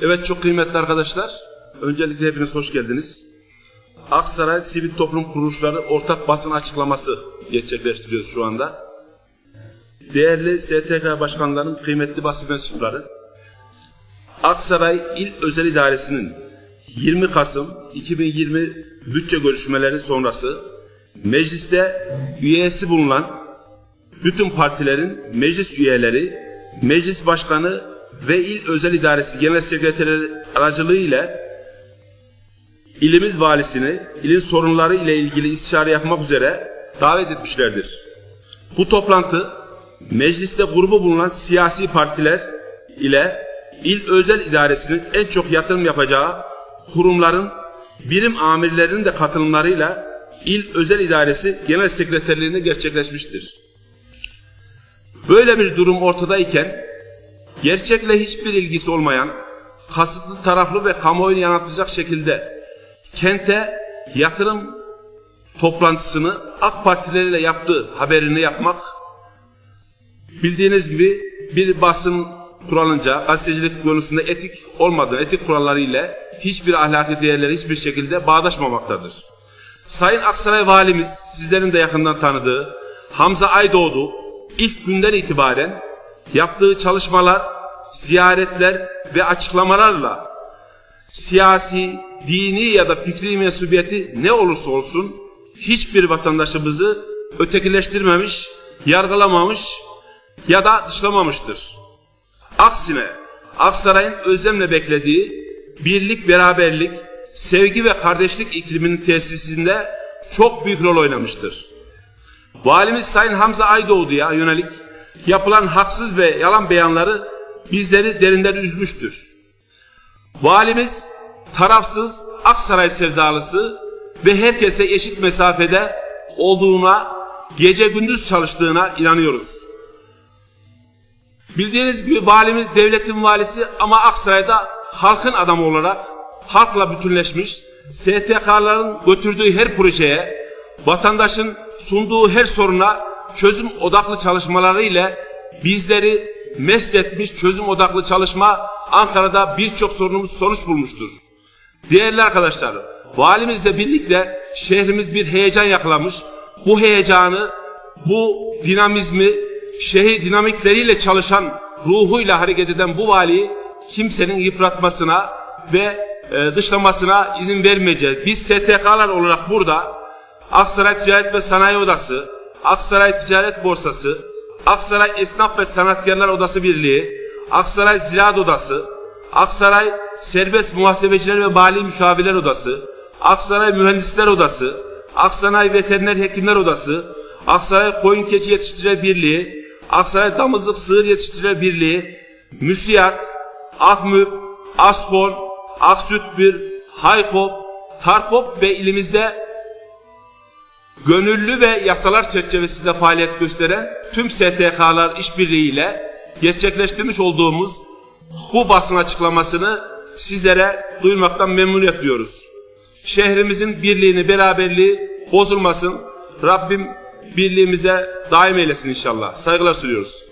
Evet çok kıymetli arkadaşlar. Öncelikle hepiniz hoş geldiniz. Aksaray Sivil Toplum Kuruluşları ortak basın açıklaması gerçekleştiriyoruz şu anda. Değerli STK başkanlarım, kıymetli basın mensupları. Aksaray İl Özel İdaresi'nin 20 Kasım 2020 bütçe görüşmeleri sonrası mecliste üyesi bulunan bütün partilerin meclis üyeleri, meclis başkanı ve il özel idaresi genel sekreterleri aracılığıyla ilimiz valisini, ilin sorunları ile ilgili istişare yapmak üzere davet etmişlerdir. Bu toplantı mecliste grubu bulunan siyasi partiler ile il özel idaresinin en çok yatırım yapacağı kurumların birim amirlerinin de katılımlarıyla il özel idaresi genel sekreterliğinde gerçekleşmiştir. Böyle bir durum ortadayken gerçekle hiçbir ilgisi olmayan, kasıtlı taraflı ve kamuoyunu yanıltacak şekilde kente yatırım toplantısını AK Partileriyle yaptığı haberini yapmak bildiğiniz gibi bir basın kuralınca gazetecilik konusunda etik olmadığı etik kuralları ile hiçbir ahlaki değerleri hiçbir şekilde bağdaşmamaktadır. Sayın Aksaray Valimiz sizlerin de yakından tanıdığı Hamza Aydoğdu ilk günden itibaren yaptığı çalışmalar, ziyaretler ve açıklamalarla siyasi, dini ya da fikri mensubiyeti ne olursa olsun hiçbir vatandaşımızı ötekileştirmemiş, yargılamamış ya da dışlamamıştır. Aksine Aksaray'ın özlemle beklediği birlik, beraberlik, sevgi ve kardeşlik ikliminin tesisinde çok büyük rol oynamıştır. Valimiz Sayın Hamza Aydoğdu'ya yönelik yapılan haksız ve yalan beyanları bizleri derinden üzmüştür. Valimiz tarafsız Aksaray sevdalısı ve herkese eşit mesafede olduğuna, gece gündüz çalıştığına inanıyoruz. Bildiğiniz gibi valimiz devletin valisi ama Aksaray'da halkın adamı olarak halkla bütünleşmiş, STK'ların götürdüğü her projeye, vatandaşın sunduğu her soruna çözüm odaklı çalışmaları ile bizleri mest etmiş çözüm odaklı çalışma Ankara'da birçok sorunumuz sonuç bulmuştur. Değerli arkadaşlar, valimizle birlikte şehrimiz bir heyecan yakalamış. Bu heyecanı, bu dinamizmi, şehir dinamikleriyle çalışan, ruhuyla hareket eden bu valiyi kimsenin yıpratmasına ve e, dışlamasına izin vermeyeceğiz. Biz STK'lar olarak burada Aksaray Ticaret ve Sanayi Odası, Aksaray Ticaret Borsası, Aksaray Esnaf ve Sanatkarlar Odası Birliği, Aksaray Ziraat Odası, Aksaray Serbest Muhasebeciler ve Mali Müşavirler Odası, Aksaray Mühendisler Odası, Aksaray Veteriner Hekimler Odası, Aksaray Koyun Keçi Yetiştirici Birliği, Aksaray Damızlık Sığır Yetiştirici Birliği, Müsiyat, Akmüp, Askon, Aksütbir, Haykop, Tarkop ve ilimizde gönüllü ve yasalar çerçevesinde faaliyet gösteren tüm STK'lar işbirliğiyle gerçekleştirmiş olduğumuz bu basın açıklamasını sizlere duyurmaktan memnuniyet duyuyoruz. Şehrimizin birliğini, beraberliği bozulmasın. Rabbim birliğimize daim eylesin inşallah. Saygılar sunuyoruz.